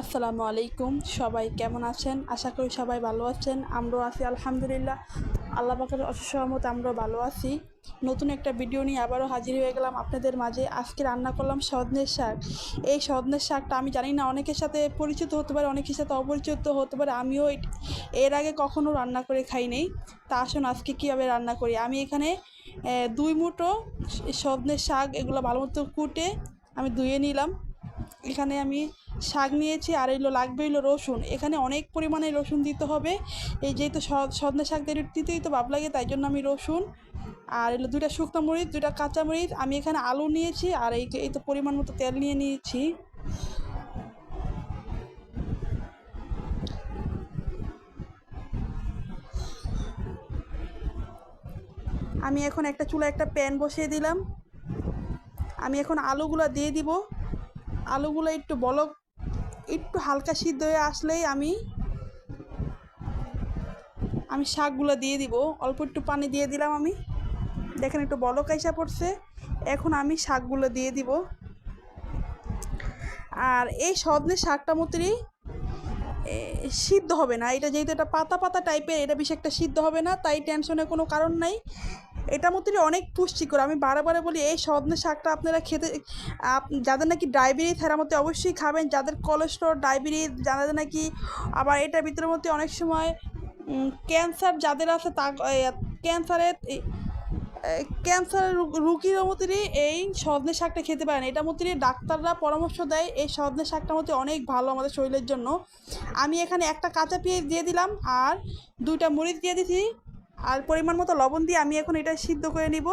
আসসালামু আলাইকুম। সবাই কেমন আছেন? আশা করি সবাই ভালো আছেন। আমরাও আছি, আলহামদুলিল্লাহ। আল্লাহ পাকের অশেষ রহমত আমরাও ভালো আছি। নতুন একটা ভিডিও নিয়ে আবারও হাজির হয়ে গেলাম আপনাদের মাঝে। আজকে রান্না করলাম সজনের শাক। এই সজনের শাকটা আমি জানি না, অনেকের সাথে পরিচিত হতে পারে, অনেকের সাথে অপরিচিত হতে পারে। আমিও এর আগে কখনো রান্না করে খাই নাই। তা আসুন আজকে কীভাবে রান্না করি? আমি এখানে দুই মুঠো সজনের শাক, এগুলো ভালো মতো কুটে আমি ধুয়ে নিলাম। এখানে আমি শাক নিয়েছি আর এগুলো লাগবে হলো রসুন। এখানে অনেক পরিমাণে রসুন দিতে হবে। এই যেহেতু সজনে শাক দিতেই তো ভাব লাগে, তাই জন্য আমি রসুন আর এগুলো দুইটা শুকনো মরিচ, দুইটা কাঁচা মরিচ। আমি এখানে আলু নিয়েছি আর এই এই তো পরিমাণ মতো তেল নিয়ে নিয়েছি। আমি এখন একটা চুলা একটা প্যান বসিয়ে দিলাম। আমি এখন আলুগুলো দিয়ে দিব। আলুগুলো একটু বলক একটু হালকা সিদ্ধ হয়ে আসলেই আমি আমি শাকগুলো দিয়ে দিব। অল্প একটু পানি দিয়ে দিলাম আমি। দেখেন একটু বলক আইসা পড়ছে। এখন আমি শাকগুলো দিয়ে দিব। আর এই সজনে শাকটা মতোই এ, সিদ্ধ হবে না। এটা যেহেতু এটা পাতা পাতা টাইপের এটা বেশি একটা সিদ্ধ হবে না তাই টেনশনের কোনো কারণ নাই। এটা মধ্যে অনেক পুষ্টিকর। আমি বারে বলি, এই সজনে শাকটা আপনারা খেতে যাদের নাকি ডায়াবেটিস তারা মধ্যে অবশ্যই খাবেন। যাদের কোলেস্ট্রল ডায়াবেটিস যাদের নাকি আবার এটার ভিতরের মধ্যে অনেক সময় ক্যান্সার যাদের আছে তা ক্যান্সারের ক্যান্সার রুগীর মধ্যে এই সজনে শাকটা খেতে পারেন। এটা মধ্যে ডাক্তাররা পরামর্শ দেয়, এই সজনে শাকটা মধ্যে অনেক ভালো আমাদের শরীরের জন্য। আমি এখানে একটা কাঁচা পেঁয়াজ দিয়ে দিলাম, আর দুইটা মরিচ দিয়ে দিছি। আর পরিমাণ মতো লবণ দিয়ে আমি এখন এটা সিদ্ধ করে নিব।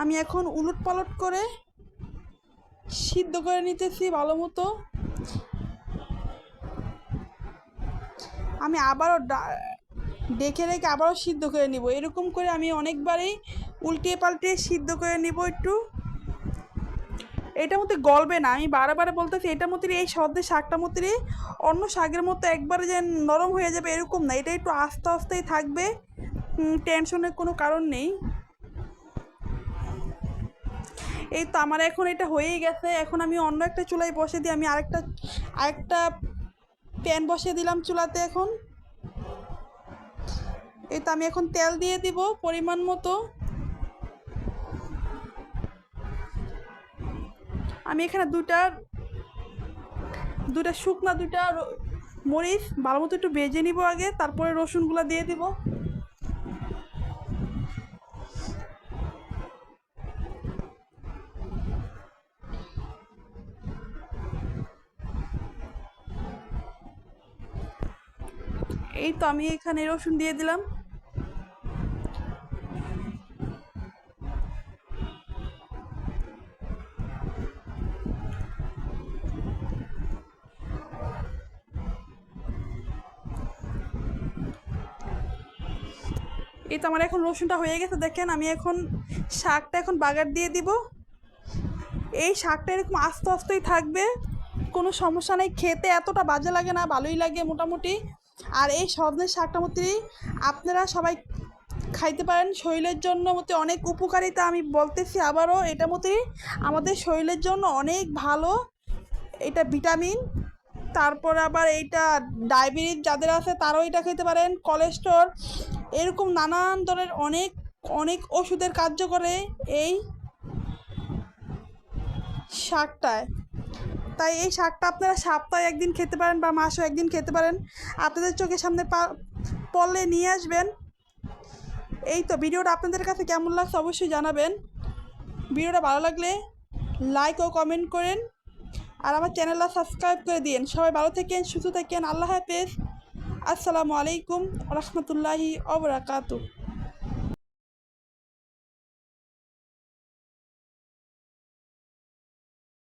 আমি এখন উলট পালট করে সিদ্ধ করে নিতেছি ভালো মতো। আমি আবারও ডেকে রেখে আবারও সিদ্ধ করে নিব। এরকম করে আমি অনেকবারই উল্টিয়ে পাল্টিয়ে সিদ্ধ করে নিব একটু। এটার মধ্যে গলবে না। আমি বারে বলতেছি, এটার মধ্যে এই সদ্যে শাকটার মধ্যে অন্য শাকের মতো একবারে যে নরম হয়ে যাবে, এরকম না। এটা একটু আস্তে আস্তেই থাকবে। টেনশনের কোনো কারণ নেই। এই তো আমার এখন এটা হয়েই গেছে। এখন আমি অন্য একটা চুলায় বসে দিয়ে আমি আরেকটা আরেকটা প্যান বসিয়ে দিলাম চুলাতে এখন। এই তো আমি এখন তেল দিয়ে দিব পরিমাণ মতো। আমি এখানে দুটা দুটা শুকনা দুটা মরিচ ভালো মতো একটু ভেজে নিব আগে, তারপরে রসুনগুলো দিয়ে দিব। এই তো আমি এখানে রসুন দিয়ে দিলাম। এই তো আমার এখন রসুনটা হয়ে গেছে, দেখেন আমি এখন শাকটা এখন বাগার দিয়ে দিব। এই শাকটা এরকম আস্তে আস্তেই থাকবে, কোনো সমস্যা নেই, খেতে এতটা বাজে লাগে না, ভালোই লাগে মোটামুটি। আর এই সজনের শাকটা মধ্যে আপনারা সবাই খাইতে পারেন। শরীরের জন্য মতে অনেক উপকারিতা আমি বলতেছি আবারও, এটা মতে আমাদের শরীরের জন্য অনেক ভালো। এটা ভিটামিন, তারপর আবার এইটা ডায়াবেটিস যাদের আছে তারাও এটা খেতে পারেন। কোলেস্ট্রল, এরকম নানান ধরনের অনেক অনেক ওষুধের কার্য করে এই শাকটায়। তাই এই শাকটা আপনারা সপ্তাহে একদিন খেতে পারেন বা মাসেও একদিন খেতে পারেন। আপনাদের চোখের সামনে পড়লে নিয়ে আসবেন। এই তো ভিডিওটা আপনাদের কাছে কেমন লাগছে অবশ্যই জানাবেন। ভিডিওটা ভালো লাগলে লাইক ও কমেন্ট করেন। আর আমার চ্যানেলটা সাবস্ক্রাইব করে দিন। সবাই ভালো থাকেন, সুস্থ থাকেন। আল্লাহ হাফেজ। আসসালামু আলাইকুম রহমতুল্লাহি অবরাকাতু